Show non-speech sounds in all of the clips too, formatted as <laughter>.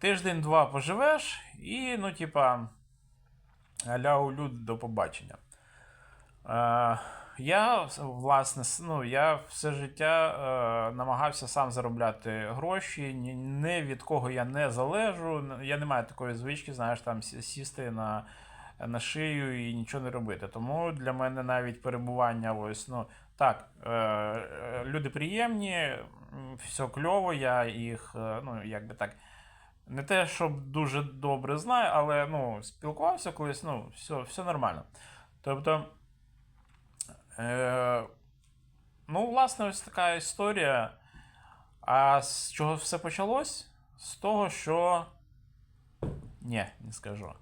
Тиждень-два поживеш, і, ну, типа, аля люд до побачення. Е, я, власне, ну, я все життя е, намагався сам заробляти гроші, ні, ні від кого я не залежу. Я не маю такої звички, знаєш, там сісти на, на шию і нічого не робити. Тому для мене навіть перебування ось, ну, так, е, е, люди приємні, все кльово, я їх, е, ну, як би так. Не те, щоб дуже добре знаю, але ну, спілкувався колись, ну, все, все нормально. Тобто, е, ну, власне, ось така історія. А з чого все почалось? З того, що. Ні, не скажу.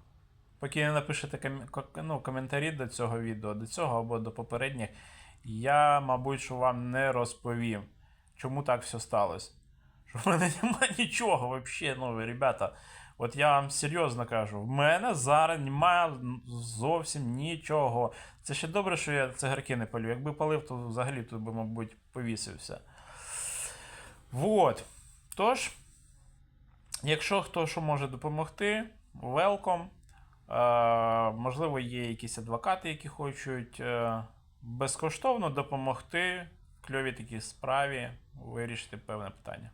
Поки не напишете комі- ко- ну, коментарі до цього відео, до цього або до попередніх, я, мабуть, що вам не розповім, чому так все сталося. Що в мене немає <laughs> нічого взагалі, ну, ребята. От я вам серйозно кажу, в мене зараз немає зовсім нічого. Це ще добре, що я цигарки не палю. Якби палив, то взагалі тут би, мабуть, повісився. Вот. Тож, якщо хто що може допомогти, welcome. Е, можливо, є якісь адвокати, які хочуть е, безкоштовно допомогти кльовій такій справі вирішити певне питання.